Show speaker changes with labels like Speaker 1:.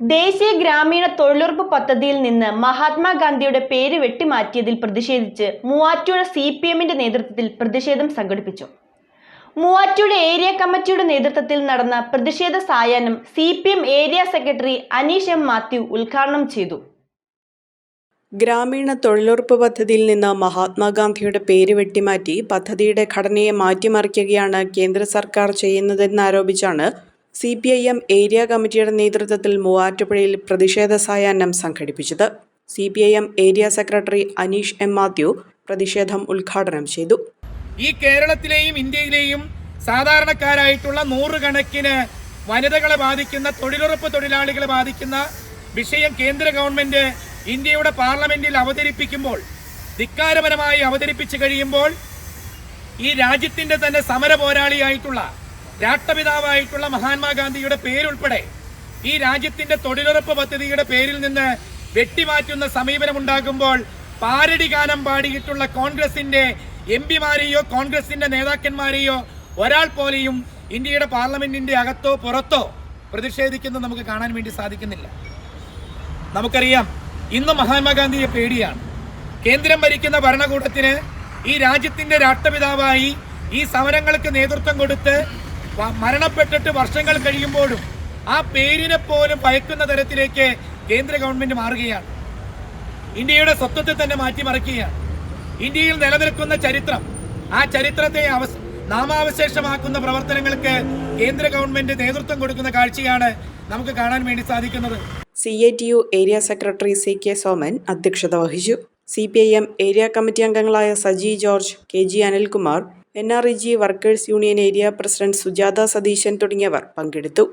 Speaker 1: ദേശീയ ഗ്രാമീണ തൊഴിലുറപ്പ് പദ്ധതിയിൽ നിന്ന് മഹാത്മാഗാന്ധിയുടെ പേര് വെട്ടിമാറ്റിയതിൽ പ്രതിഷേധിച്ച് മൂവാറ്റുപുഴ സി പി എമ്മിന്റെ നേതൃത്വത്തിൽ പ്രതിഷേധം സംഘടിപ്പിച്ചു. മൂവാറ്റുപുഴ ഏരിയ കമ്മിറ്റിയുടെ നേതൃത്വത്തിൽ നടന്ന പ്രതിഷേധ സായാഹ്നം C P M area secretary Aneesh M Mathew ഉദ്ഘാടനം ചെയ്തു.
Speaker 2: ഗ്രാമീണ തൊഴിലുറപ്പ് പദ്ധതിയിൽ നിന്ന് മഹാത്മാഗാന്ധിയുടെ പേര് വെട്ടിമാറ്റി പദ്ധതിയുടെ ഘടനയെ മാറ്റിമറിക്കുകയാണ് കേന്ദ്ര സർക്കാർ ചെയ്യുന്നതെന്നാരോപിച്ചാണ് C P I M area കമ്മിറ്റിയുടെ നേതൃത്വത്തിൽ മൂവാറ്റുപുഴയിൽ പ്രതിഷേധ സായാഹ്നം സംഘടിപ്പിച്ചത്. C P I M area secretary Aneesh M Mathew പ്രതിഷേധം ഉദ്ഘാടനം ചെയ്തു.
Speaker 3: ഈ കേരളത്തിലെയും ഇന്ത്യയിലെയും സാധാരണക്കാരായിട്ടുള്ള നൂറുകണക്കിന് വനിതകളെ ബാധിക്കുന്ന തൊഴിലുറപ്പ് തൊഴിലാളികളെ ബാധിക്കുന്ന വിഷയം കേന്ദ്ര ഗവൺമെന്റ് ഇന്ത്യയുടെ പാർലമെന്റിൽ അവതരിപ്പിക്കുമ്പോൾ ധിക്കാരപരമായി അവതരിപ്പിച്ചു കഴിയുമ്പോൾ ഈ രാജ്യത്തിന്റെ തന്നെ സമര പോരാളിയായിട്ടുള്ള രാഷ്ട്രപിതാവായിട്ടുള്ള മഹാത്മാഗാന്ധിയുടെ പേരുൾപ്പെടെ ഈ രാജ്യത്തിന്റെ തൊഴിലുറപ്പ് പദ്ധതിയുടെ പേരിൽ നിന്ന് വെട്ടിമാറ്റുന്ന സമീപനമുണ്ടാകുമ്പോൾ പാരടി ഗാനം പാടിയിട്ടുള്ള കോൺഗ്രസിന്റെ എം പിമാരെയോ കോൺഗ്രസിന്റെ നേതാക്കന്മാരെയോ ഒരാൾ പോലെയും ഇന്ത്യയുടെ പാർലമെന്റിന്റെ അകത്തോ പുറത്തോ പ്രതിഷേധിക്കുന്നത് നമുക്ക് കാണാൻ വേണ്ടി സാധിക്കുന്നില്ല. നമുക്കറിയാം ഇന്ന് മഹാത്മാഗാന്ധിയെ പേടിയാണ്. കേന്ദ്രം ഭരിക്കുന്ന ഭരണകൂടത്തിന് ഈ രാജ്യത്തിന്റെ രാഷ്ട്രപിതാവായി ഈ സമരങ്ങൾക്ക് നേതൃത്വം കൊടുത്ത് മരണപ്പെട്ടിട്ട് വർഷങ്ങൾ കഴിയുമ്പോഴും ആ പേരിനെ പോലും ഭയക്കുന്ന തരത്തിലേക്ക് കേന്ദ്ര ഗവൺമെന്റ് മാറുകയാണ്. ഇന്ത്യയുടെ സ്വത്വത്തെ തന്നെ മാറ്റിമറിക്കുകയാണ്. ഇന്ത്യയിൽ നിലനിൽക്കുന്ന ചരിത്രം ആ ചരിത്രത്തെ നാമാവശേഷമാക്കുന്ന പ്രവർത്തനങ്ങൾക്ക് കേന്ദ്ര ഗവൺമെന്റ് നേതൃത്വം കൊടുക്കുന്ന കാഴ്ചയാണ് നമുക്ക് കാണാൻ വേണ്ടി സാധിക്കുന്നത്.
Speaker 2: C I T U area secretary C K Soman അധ്യക്ഷത വഹിച്ചു. C P I M area committee അംഗങ്ങളായ Saji George K G Anilkumar N R E G workers union area president Sujatha Satheesan തുടങ്ങിയവർ പങ്കെടുത്തു